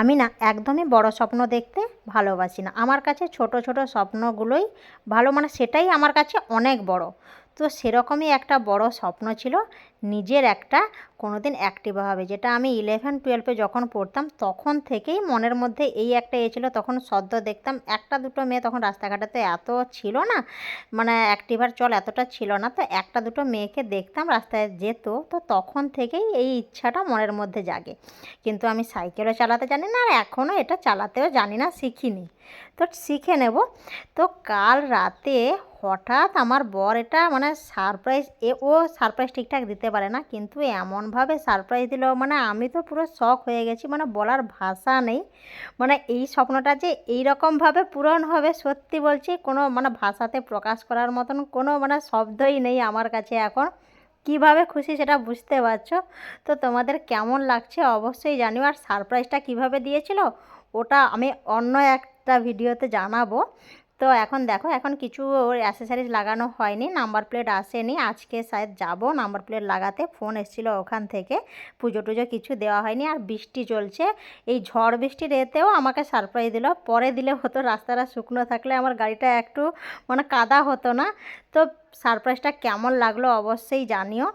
আমি না একদমই বড় স্বপ্ন দেখতে ভালোবাসি না। আমার কাছে ছোট ছোট স্বপ্নগুলোই ভালো মানে সেটাই আমার কাছে অনেক বড়। তো সেরকমই একটা বড় স্বপ্ন ছিল নিজের একটা কোনো দিন অ্যাক্টিভা হবে। যেটা আমি ইলেভেন টুয়েলভে যখন পড়তাম, তখন থেকেই মনের মধ্যে এই একটা এ ছিল। তখন সদ্য দেখতাম একটা দুটো মেয়ে তখন রাস্তাঘাটে তো এত ছিল না মানে অ্যাক্টিভার চল এতটা ছিল না। তো একটা দুটো মেয়েকে দেখতাম রাস্তায় যেত, তো তখন থেকেই এই ইচ্ছাটা মনের মধ্যে জাগে। কিন্তু আমি সাইকেলও চালাতে জানি না আর এখনও এটা চালাতেও জানি না, শিখিনি। তো শিখে নেব। তো কাল রাতে হঠাৎ আমার বর এটা মানে সারপ্রাইজ এ ও সারপ্রাইজ ঠিকঠাক দিতে পারে না, কিন্তু এমনভাবে সারপ্রাইজ দিল মানে আমি তো পুরো শখ হয়ে গেছি মানে বলার ভাষা নেই। মানে এই স্বপ্নটা যে এই রকমভাবে পূরণ হবে, সত্যি বলছি, কোনো মানে ভাষাতে প্রকাশ করার মতন কোনো মানে শব্দই নেই আমার কাছে এখন। কীভাবে খুশি সেটা বুঝতে পারছ? তো তোমাদের কেমন লাগছে অবশ্যই জানিও, আর সারপ্রাইজটা কীভাবে দিয়েছিল, ওটা আমি অন্য একটা ভিডিওতে জানাব। তো এখন দেখো, এখন কিছু অ্যাসেসারিজ লাগানো হয়নি নাম্বার প্লেট আসেনি। আজকে শায়দ যাব নাম্বার প্লেট লাগাতে ফোন এসেছিল ওখান থেকে, পুজো টুজো কিছু দেওয়া হয়নি আর বৃষ্টি চলছে। এই ঝড় বৃষ্টির এতেও আমাকে সারপ্রাইজ দিল। পরে দিলে হতো রাস্তাটা শুকনো থাকলে আমার গাড়িটা একটু মানে কাদা হতো না। তো সারপ্রাইজটা কেমন লাগল অবশ্যই জানিও।